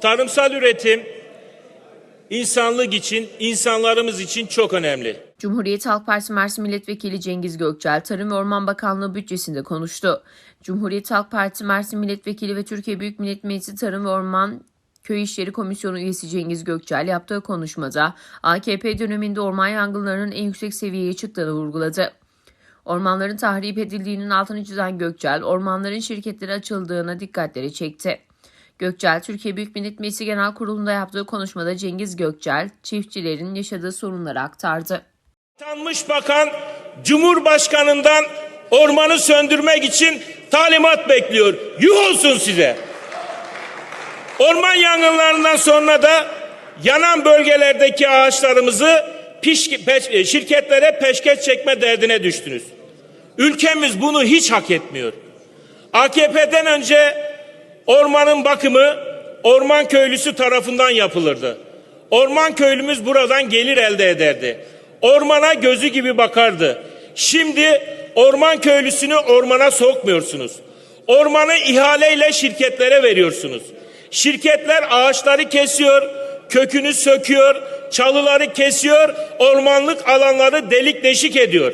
Tarımsal üretim insanlık için, insanlarımız için çok önemli. Cumhuriyet Halk Partisi Mersin Milletvekili Cengiz Gökçel, Tarım ve Orman Bakanlığı bütçesinde konuştu. Cumhuriyet Halk Partisi Mersin Milletvekili ve Türkiye Büyük Millet Meclisi Tarım ve Orman Köy İşleri Komisyonu üyesi Cengiz Gökçel yaptığı konuşmada AKP döneminde orman yangınlarının en yüksek seviyeye çıktığını vurguladı. Ormanların tahrip edildiğinin altını çizen Gökçel, ormanların şirketlere açıldığına dikkatleri çekti. Gökçel, Türkiye Büyük Millet Meclisi Genel Kurulu'nda yaptığı konuşmada Cengiz Gökçel, çiftçilerin yaşadığı sorunları aktardı. Atanmış bakan Cumhurbaşkanından ormanı söndürmek için talimat bekliyor. Yuh olsun size. Orman yangınlarından sonra da yanan bölgelerdeki ağaçlarımızı piş, peş- şirketlere peşkeş çekme derdine düştünüz. Ülkemiz bunu hiç hak etmiyor. AKP'den önce ormanın bakımı orman köylüsü tarafından yapılırdı. Orman köylümüz buradan gelir elde ederdi. Ormana gözü gibi bakardı. Şimdi orman köylüsünü ormana sokmuyorsunuz. Ormanı ihaleyle şirketlere veriyorsunuz. Şirketler ağaçları kesiyor, kökünü söküyor, çalıları kesiyor, ormanlık alanları delik deşik ediyor.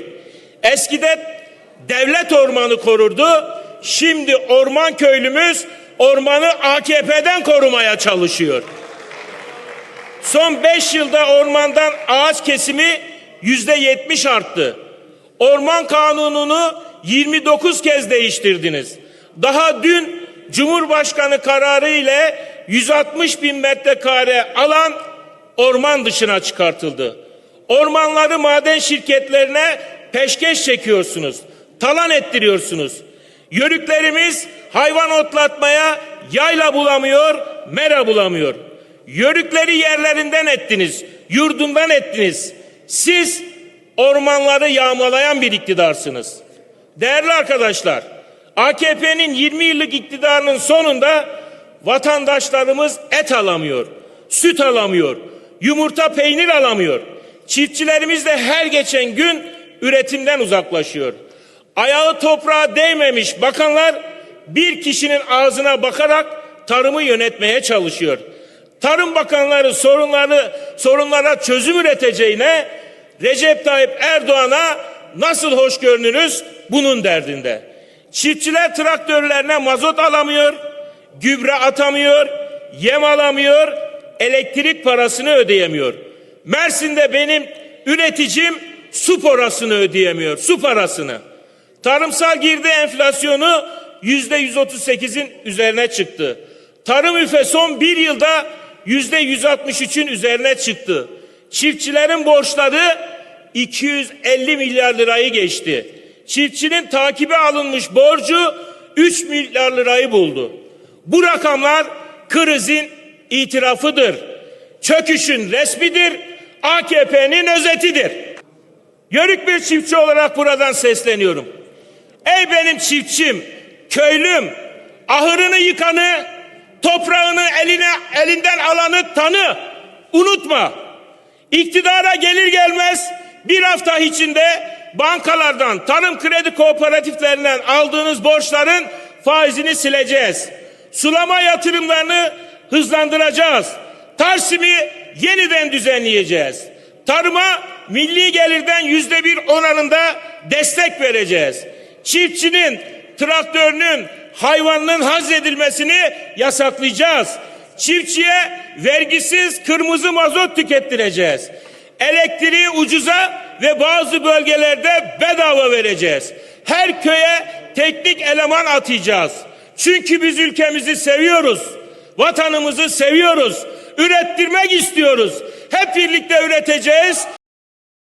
Eskiden devlet ormanı korurdu. Şimdi orman köylümüz ormanı AKP'den korumaya çalışıyor. Son 5 yılda ormandan ağaç kesimi yüzde yetmiş arttı. Orman kanununu 29 kez değiştirdiniz. Daha dün Cumhurbaşkanı kararı ile 160 bin metrekare alan orman dışına çıkartıldı. Ormanları maden şirketlerine peşkeş çekiyorsunuz. Talan ettiriyorsunuz. Yörüklerimiz hayvan otlatmaya yayla bulamıyor, mera bulamıyor. Yörükleri yerlerinden ettiniz, yurdundan ettiniz. Siz ormanları yağmalayan bir iktidarsınız. Değerli arkadaşlar, AKP'nin 20 yıllık iktidarının sonunda vatandaşlarımız et alamıyor, süt alamıyor, yumurta peynir alamıyor. Çiftçilerimiz de her geçen gün üretimden uzaklaşıyor. Ayağı toprağa değmemiş bakanlar bir kişinin ağzına bakarak tarımı yönetmeye çalışıyor. Tarım bakanları sorunları sorunlara çözüm üreteceğine Recep Tayyip Erdoğan'a nasıl hoş görünürüz bunun derdinde. Çiftçiler traktörlerine mazot alamıyor, gübre atamıyor, yem alamıyor, elektrik parasını ödeyemiyor. Mersin'de benim üreticim su parasını ödeyemiyor, su parasını. Tarımsal girdi enflasyonu yüzde 138'in üzerine çıktı. Tarım üfe son bir yılda yüzde 163'ün üzerine çıktı. Çiftçilerin borçları 250 milyar lirayı geçti. Çiftçinin takibe alınmış borcu 3 milyar lirayı buldu. Bu rakamlar krizin itirafıdır. Çöküşün resmidir. AKP'nin özetidir. Yörük bir çiftçi olarak buradan sesleniyorum. Ey benim çiftçim, köylüm, ahırını yıkanı, toprağını eline elinden alanı tanı. Unutma. İktidara gelir gelmez bir hafta içinde bankalardan, tarım kredi kooperatiflerinden aldığınız borçların faizini sileceğiz. Sulama yatırımlarını hızlandıracağız. Tarsimi yeniden düzenleyeceğiz. Tarıma milli gelirden yüzde bir oranında destek vereceğiz. Çiftçinin, traktörünün, hayvanının haz edilmesini yasaklayacağız. Çiftçiye vergisiz kırmızı mazot tükettireceğiz. Elektriği ucuza ve bazı bölgelerde bedava vereceğiz. Her köye teknik eleman atacağız. Çünkü biz ülkemizi seviyoruz. Vatanımızı seviyoruz. Ürettirmek istiyoruz. Hep birlikte üreteceğiz.